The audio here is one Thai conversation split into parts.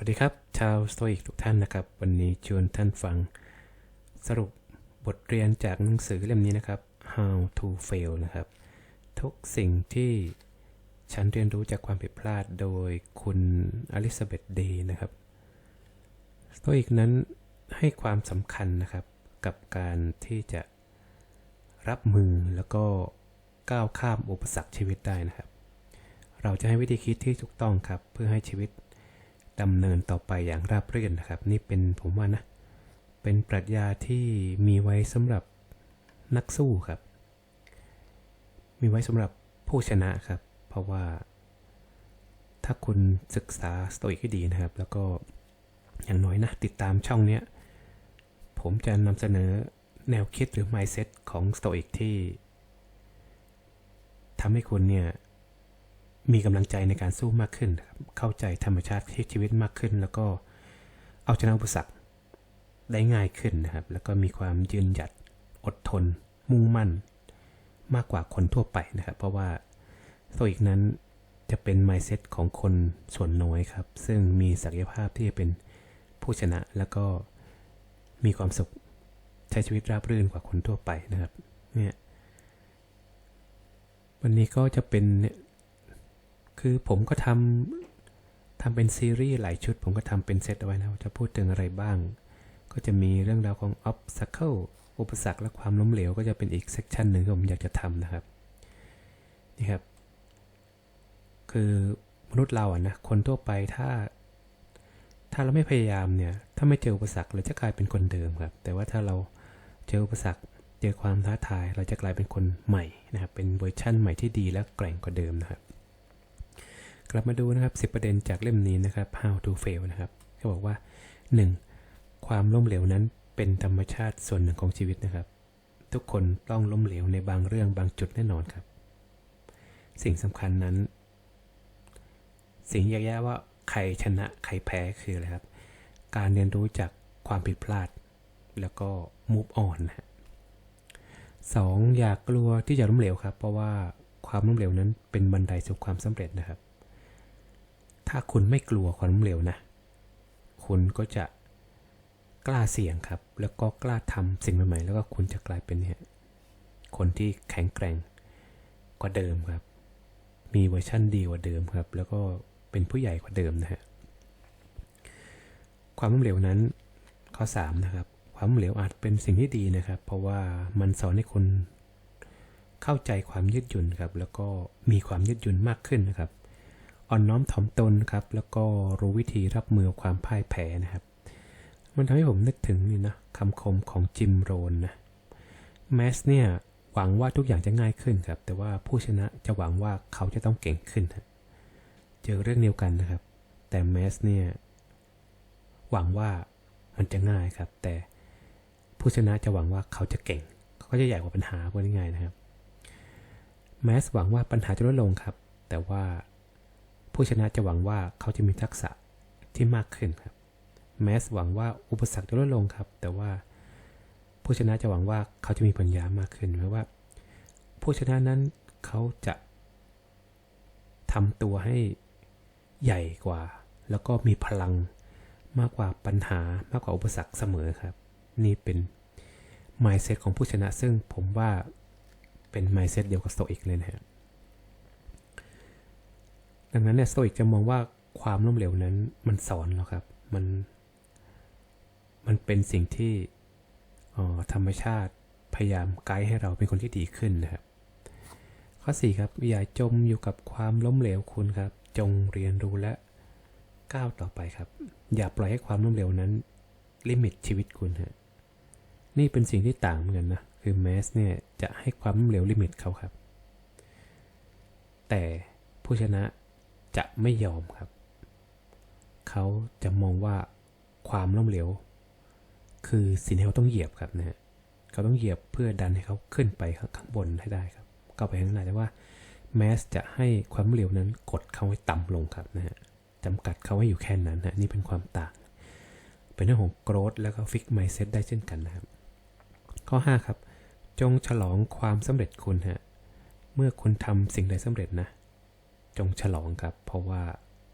สวัสดีครับ ชาวสโตอิกทุกท่านนะครับ วันนี้ชวนท่านฟัง สรุปบทเรียนจากหนังสือเล่มนี้นะครับ How to Fail นะครับ ทุกสิ่งที่ฉันเรียนรู้จากความผิดพลาดโดยคุณอลิซาเบธเดย์นะครับสโตอิกนั้นให้ความสำคัญนะครับกับการที่จะรับมือแล้วก็ก้าวข้ามอุปสรรคชีวิตได้นะครับ เราจะให้วิธีคิดที่ถูกต้องครับ เพื่อให้ชีวิต ดำเนินต่อไปอย่างราบรื่นนะครับ นี่เป็นผมว่านะเป็นปรัชญาที่มีไว้สำหรับนักสู้ครับ มีไว้สำหรับผู้ชนะครับ เพราะว่า ถ้าคุณศึกษาสโตอิกให้ดีนะครับ แล้วก็อย่างน้อยนะติดตามช่องเนี้ยผมจะนำเสนอแนวคิดหรือ mindset ของสโตอิกที่ทำให้คุณเนี่ย มีกำลังใจในการสู้มากขึ้น เข้าใจธรรมชาติที่ชีวิตมากขึ้น แล้วก็เอาชนะอุปสรรคได้ง่ายขึ้นนะครับ แล้วก็มีความยืนหยัดอดทน มุ่งมั่น มากกว่าคนทั่วไปนะครับ เพราะว่าโซอีกนั้นจะเป็น mindset ของคนส่วนน้อยครับ ซึ่งมีศักยภาพที่จะเป็นผู้ชนะแล้วก็มีความสุขใช้ชีวิตราบรื่นกว่าคนทั่วไปนะครับ เนี่ย วันนี้ก็จะเป็นเนี่ย คือผมก็ทำทำเป็นซีรีส์หลายชุด ผมก็ทำเป็นเซตเอาไว้นะจะพูดถึงอะไรบ้าง ก็จะมีเรื่องราวของ obstacle อุปสรรคและความล้มเหลวก็จะเป็นอีกเซกชันหนึ่งที่ผมอยากจะทำนะครับนี่ครับ คือมนุษย์เราอะนะคนทั่วไปถ้า ถ้าเราไม่พยายามเนี่ย ถ้าไม่เจออุปสรรคเราจะกลายเป็นคนเดิมครับ แต่ว่าถ้าเราเจออุปสรรคเจอความท้าทาย เราจะกลายเป็นคนใหม่นะครับ เป็นเวอร์ชั่นใหม่ที่ดีและแกร่งกว่าเดิมนะครับ กลับมาดูนะครับ 10 ประเด็นจากเล่มนี้นะครับ How to Fail นะครับเขาบอกว่า 1. ความล้มเหลวนั้นเป็นธรรมชาติส่วนหนึ่งของชีวิตนะครับ ทุกคนต้องล้มเหลวในบางเรื่องบางจุดแน่นอนครับ สิ่งสำคัญนั้น สิ่งแยกๆว่าใครชนะใครแพ้คืออะไรครับ การเรียนรู้จากความผิดพลาด แล้วก็ move on นะสองอย่ากลัวที่จะล้มเหลวครับ เพราะว่าความล้มเหลวนั้นเป็นบันไดสู่ความสำเร็จนะครับ ถ้าคุณไม่กลัวความล้มเหลวนะ คุณก็จะกล้าเสี่ยงครับ แล้วก็กล้าทำสิ่งใหม่ๆ แล้วก็คุณจะกลายเป็นเนี่ยคนที่แข็งแกร่งกว่าเดิมครับ มีเวอร์ชั่นดีกว่าเดิมครับ แล้วก็เป็นผู้ใหญ่กว่าเดิมนะฮะ ความล้มเหลวนั้นข้อ3นะครับ ความล้มเหลวอาจเป็นสิ่งที่ดีนะครับ เพราะว่ามันสอนให้คุณเข้าใจความยืดหยุ่นครับ แล้วก็มีความยืดหยุ่นมากขึ้นนะครับ อ่อนน้อมถ่อมตนครับ แล้วก็รู้วิธีรับมือความพ่ายแพ้นะครับ มันทำให้ผมนึกถึงนี่นะคำคมของจิมโรนนะแมสเนี่ยหวังว่าทุกอย่างจะง่ายขึ้นครับ แต่ว่าผู้ชนะจะหวังว่าเขาจะต้องเก่งขึ้นเจอเรื่องเดียวกันนะครับ แต่แมสเนี่ยหวังว่ามันจะง่ายครับ แต่ผู้ชนะจะหวังว่าเขาจะเก่ง เขาก็จะใหญ่กว่าปัญหาพูดง่ายๆนะครับ แมสหวังว่าปัญหาจะลดลงครับ แต่ว่า ผู้ชนะจะหวังว่าเขาจะมีทักษะที่มากขึ้นครับ แมสหวังว่าอุปสรรคจะลดลงครับ แต่ว่าผู้ชนะจะหวังว่าเขาจะมีปัญญามากขึ้นหมายว่า ผู้ชนะนั้นเขาจะทำตัวให้ใหญ่กว่า แล้วก็มีพลังมากกว่าปัญหามากกว่าอุปสรรคเสมอครับ นี่เป็น mindset ของผู้ชนะซึ่งผมว่าเป็น mindset เดียวกับโตอิกเลยนะครับ ดังนั้นเนี่ยสโตอิกจะมองว่าความล้มเหลวนั้นมันสอนเราครับ มัน มันเป็นสิ่งที่ธรรมชาติพยายามไกด์ให้เราเป็นคนที่ดีขึ้นนะครับ ข้อ 4 ครับอย่าจมอยู่กับความล้มเหลวคุณครับ จงเรียนรู้และก้าวต่อไปครับ อย่าปล่อยให้ความล้มเหลวนั้น ลิมิตชีวิตคุณฮะนี่เป็นสิ่งที่ต่างเหมือนกันนะคือแมสเนี่ยจะให้ความล้มเหลวลิมิตเขาครับ แต่ผู้ชนะ จะไม่ยอมครับ เขาจะมองว่าความล้มเหลว คือสิ่งที่เขาต้องเหยียบครับนะฮะเขาต้องเหยียบเพื่อดันให้เขาขึ้นไปข้างบนให้ได้ครับก็ไปข้างหน้าแต่ว่าแมสจะให้ความเหลวนั้นกดเขาให้ต่ำลงครับนะฮะจำกัดเขาให้อยู่แค่นั้นนะนี่เป็นความต่าง เป็นเรื่องของโกรธแล้วก็ฟิกไมเซ็ตได้เช่นกันนะครับ ข้อ 5 ครับ จงฉลองความสำเร็จคุณฮะเมื่อคุณทำสิ่งใดสำเร็จนะ จงฉลองครับ เพราะว่า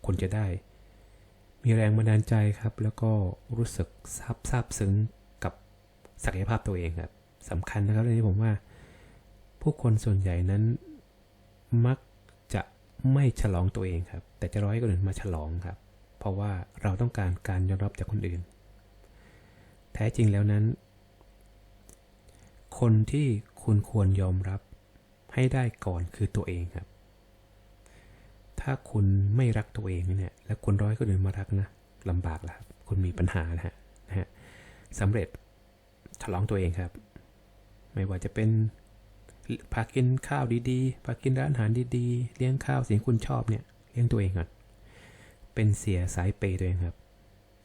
คุณจะได้ มีแรงบันดาลใจครับ แล้วก็รู้สึกซาบซาบซึ้งกับศักยภาพตัวเองครับสำคัญนะครับเรื่องนี้ผมว่า ผู้คนส่วนใหญ่นั้นมักจะไม่ฉลองตัวเองครับ แต่จะร้อยคนอื่นมาฉลองครับ เพราะว่าเราต้องการการยอมรับจากคนอื่น แท้จริงแล้วนั้น คนที่คุณควรยอมรับให้ได้ก่อนคือตัวเองครับ ถ้าคุณไม่รักตัวเองเนี่ย แล้วคุณร้อยคนอื่นมารักนะลำบากแล้วครับคุณมีปัญหานะฮะนะฮะสำเร็จฉลองตัวเองครับ ไม่ว่าจะเป็นพากินข้าวดีๆพากินร้านอาหารดีๆ เลี้ยงข้าวสิ่งคุณชอบเนี่ยเลี้ยงตัวเองก่อนเป็นเสียสายเปย์ตัวเองครับ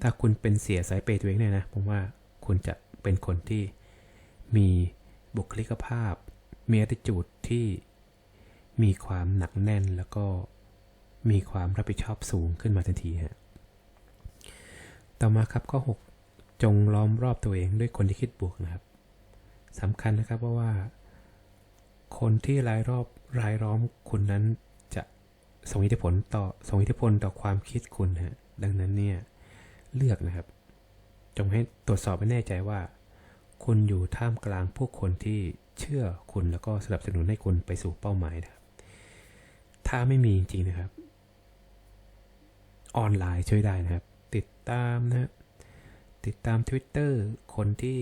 ถ้าคุณเป็นเสียสายเปย์ตัวเองเนี่ยนะผมว่าคุณจะเป็นคนที่มีบุคลิกภาพ มีอ t ติจูดที่มีความหนักแน่นแล้วก็ มีความรับผิดชอบสูงขึ้นมาทันทีฮะต่อมาครับข้อ 6 จงล้อมรอบตัวเองด้วยคนที่คิดบวกนะครับสำคัญนะครับเพราะว่า คนที่รายรอบรายล้อมคุณนั้นจะส่งอิทธิพลต่อส่งอิทธิพลต่อความคิดคุณฮะดังนั้นเนี่ยเลือกนะครับ จงให้ตรวจสอบให้แน่ใจว่า คุณอยู่ท่ามกลางผู้คนที่เชื่อคุณแล้วก็สนับสนุนให้คุณไปสู่เป้าหมายนะครับ ถ้าไม่มีจริงๆนะครับ ออนไลน์ช่วยได้นะครับ ติดตามนะฮะติดตาม Twitter คนที่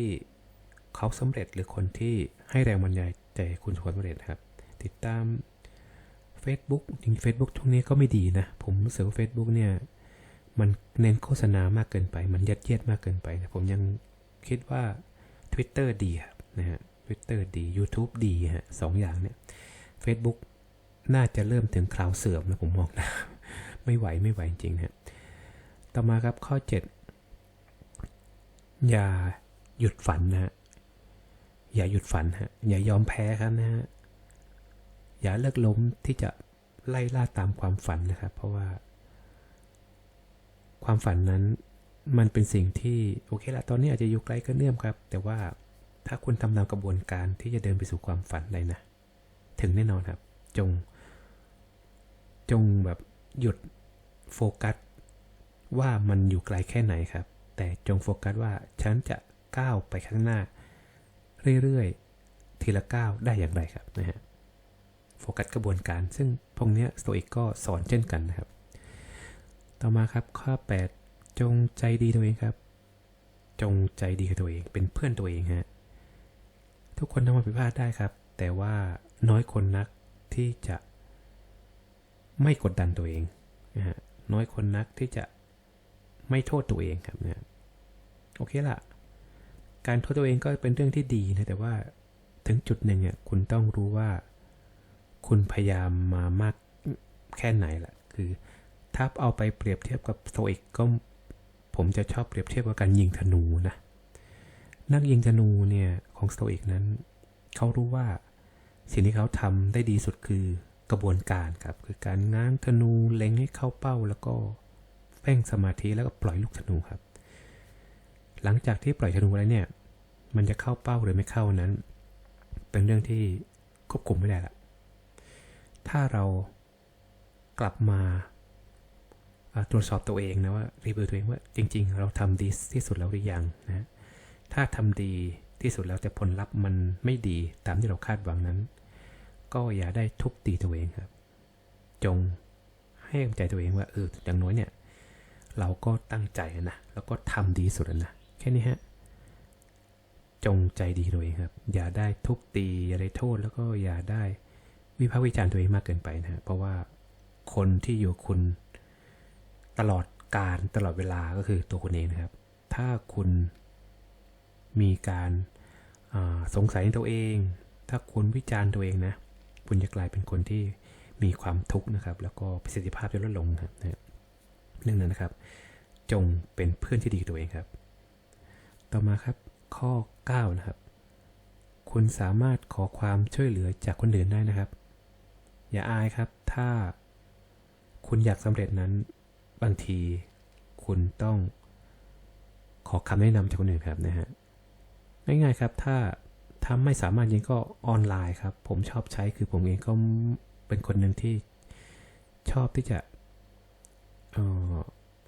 เขาสำเร็จหรือคนที่ให้แรงบันดาลใจคุณสำเร็จครับ ติดตาม Facebook จริง Facebook ช่วงนี้ก็ไม่ดีนะ ผมรู้สึกว่า Facebook เนี่ย มันเน้นโฆษณามากเกินไป มันยัดเยียดมากเกินไปนะผมยังคิดว่า Twitter ดีครับนะฮะ Twitter ดี YouTube ดีฮะสองอย่างเนี่ย Facebook น่าจะเริ่มถึงคราวเสื่อมแล้วผมมองนะ ไม่ไหวไม่ไหวจริงๆนะต่อมาครับข้อ 7 อย่าหยุดฝันนะฮะอย่าหยุดฝันฮะอย่ายอมแพ้ครับนะฮะอย่าเลิกล้มที่จะไล่ล่าตามความฝันนะครับ เพราะว่า ความฝันนั้นมันเป็นสิ่งที่โอเคละตอนนี้อาจจะอยู่ไกลก็เนื่อมครับ แต่ว่าถ้าคุณทำตามกระบวนการที่จะเดินไปสู่ความฝันได้นะ ถึงแน่นอนครับ จง จงแบบหยุด โฟกัสว่ามันอยู่ไกลแค่ไหนครับ แต่จงโฟกัสว่าฉันจะก้าวไปข้างหน้า เรื่อยๆ ทีละก้าวได้อย่างไรครับนะฮะโฟกัสกระบวนการ ซึ่งพวกนี้สโตอิกก็สอนเช่นกันนะครับ ต่อมาครับข้อ 8 จงใจดีตัวเองครับ จงใจดีกับตัวเอง เป็นเพื่อนตัวเองฮะทุกคนทำความผิดพลาดได้ครับ แต่ว่าน้อยคนนักที่จะไม่กดดันตัวเองนะฮะ น้อยคนนักที่จะไม่โทษตัวเองครับเนะโอเคละการโทษตัวเองก็เป็นเรื่องที่ดีนะแต่ว่าถึงจุดหนึ่งเนี่ยคุณต้องรู้ว่า คุณพยายามมามากแค่ไหนล่ะคือถ้าเอาไปเปรียบเทียบกับโตอิกก็ผมจะชอบเปรียบเทียบกับการยิงธนูนะนักยิงธนูเนี่ยของโตอิกนั้น เขารู้ว่าสิ่งที่เขาทำได้ดีสุดคือ กระบวนการครับ คือการง้างธนูเล็งให้เข้าเป้า แล้วก็เพ่งสมาธิแล้วก็ปล่อยลูกธนูครับ หลังจากที่ปล่อยธนูแล้วเนี่ย มันจะเข้าเป้าหรือไม่เข้านั้น เป็นเรื่องที่ควบคุมไม่ได้ละถ้าเรากลับมาตรวจสอบตัวเองนะว่ารีวิวตัวเองว่าจริง ๆ เราทำดีที่สุดแล้วหรือยังนะถ้าทำดีที่สุดแล้วแต่ผลลัพธ์มันไม่ดีตามที่เราคาดหวังนั้น ก็อย่าได้ทุบตีตัวเองครับ จงให้กำใจตัวเองว่าเอออย่างน้อยเนี่ยเราก็ตั้งใจนะแล้วก็ทำดีสุดนะแค่นี้ฮะจงใจดีตัวเองครับ อย่าได้ทุบตีอย่าได้โทษแล้วก็อย่าได้วิพากษ์วิจารณ์ตัวเองมากเกินไปนะเพราะว่าคนที่อยู่คุณตลอดการตลอดเวลาก็คือตัวคุณเองนะครับ ถ้าคุณมีการสงสัยในตัวเอง ถ้าคุณวิจารณ์ตัวเองนะ คุณจะกลายเป็นคนที่มีความทุกข์นะครับ แล้วก็ประสิทธิภาพจะลดลงครับนะนึ่งนั้นนะครับ จงเป็นเพื่อนที่ดีตัวเองครับ ต่อมาครับข้อ 9 นะครับ คุณสามารถขอความช่วยเหลือจากคนอื่นได้นะครับ อย่าอายครับ ถ้าคุณอยากสำเร็จนั้น บางทีคุณต้องขอคำแนะนำจากคนอื่นครับนะฮะง่ายๆครับ ถ้า ถ้าไม่สามารถยิงก็ออนไลน์ครับ ผมชอบใช้คือผมเองก็เป็นคนหนึ่งที่ชอบที่จะ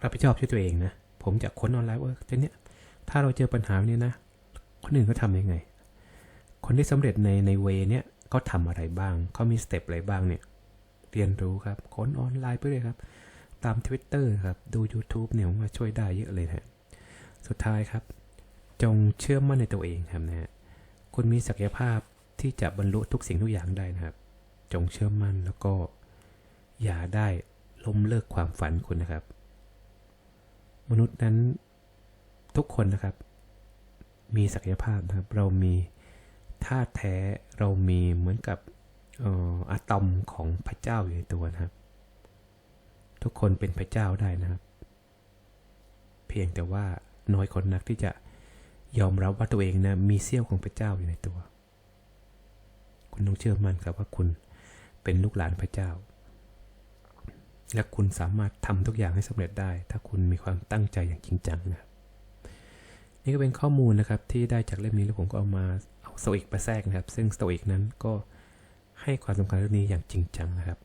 รับผิดชอบช่วยตัวเองนะ ผมจะค้นออนไลน์ว่าทีเนี้ยถ้าเราเจอปัญหาเนี้ยนะ คนอื่นเขาทำยังไง คนที่สำเร็จในในเวเนี้ยเขาทำอะไรบ้าง เขามีสเต็ปอะไรบ้างเนี่ย เรียนรู้ครับ ค้นออนไลน์ไปเลยครับ ตาม Twitter ครับ ดู YouTube เนี่ยผมว่าช่วยได้เยอะเลยนะฮะสุดท้ายครับ จงเชื่อมั่นในตัวเองครับนะฮะ คุณมีศักยภาพที่จะบรรลุทุกสิ่งทุกอย่างได้นะครับ จงเชื่อมั่นแล้วก็อย่าได้ล้มเลิกความฝันคุณนะครับ มนุษย์นั้นทุกคนนะครับ มีศักยภาพนะครับ เรามีท่าตุแท้เรามีเหมือนกับเอ่ออะตอมของพระเจ้าอยู่ในตัวนะครับ ทุกคนเป็นพระเจ้าได้นะครับ เพียงแต่ว่าน้อยคนนักที่จะ ยอมรับว่าตัวเองนะมีเสี้ยวของพระเจ้าอยู่ในตัว คุณต้องเชื่อมั่นครับว่าคุณเป็นลูกหลานพระเจ้า และคุณสามารถทำทุกอย่างให้สำเร็จได้ ถ้าคุณมีความตั้งใจอย่างจริงจังนะนี่ก็เป็นข้อมูลนะครับที่ได้จากเล่มนี้แล้วผมก็เอามาเอาสโตอิกมาแทรกนะครับ ซึ่งสโตอิกนั้นก็ให้ความสำคัญเรื่องนี้อย่างจริงจังนะครับ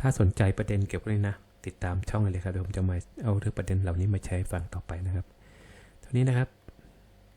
ถ้าสนใจประเด็นเกี่ยวกับเรื่องนี้นะ ติดตามช่องเลยครับเดี๋ยวผมจะมาเอาเรื่องประเด็นเหล่านี้มาใช้ฟังต่อไปนะครับเท่านี้นะครับ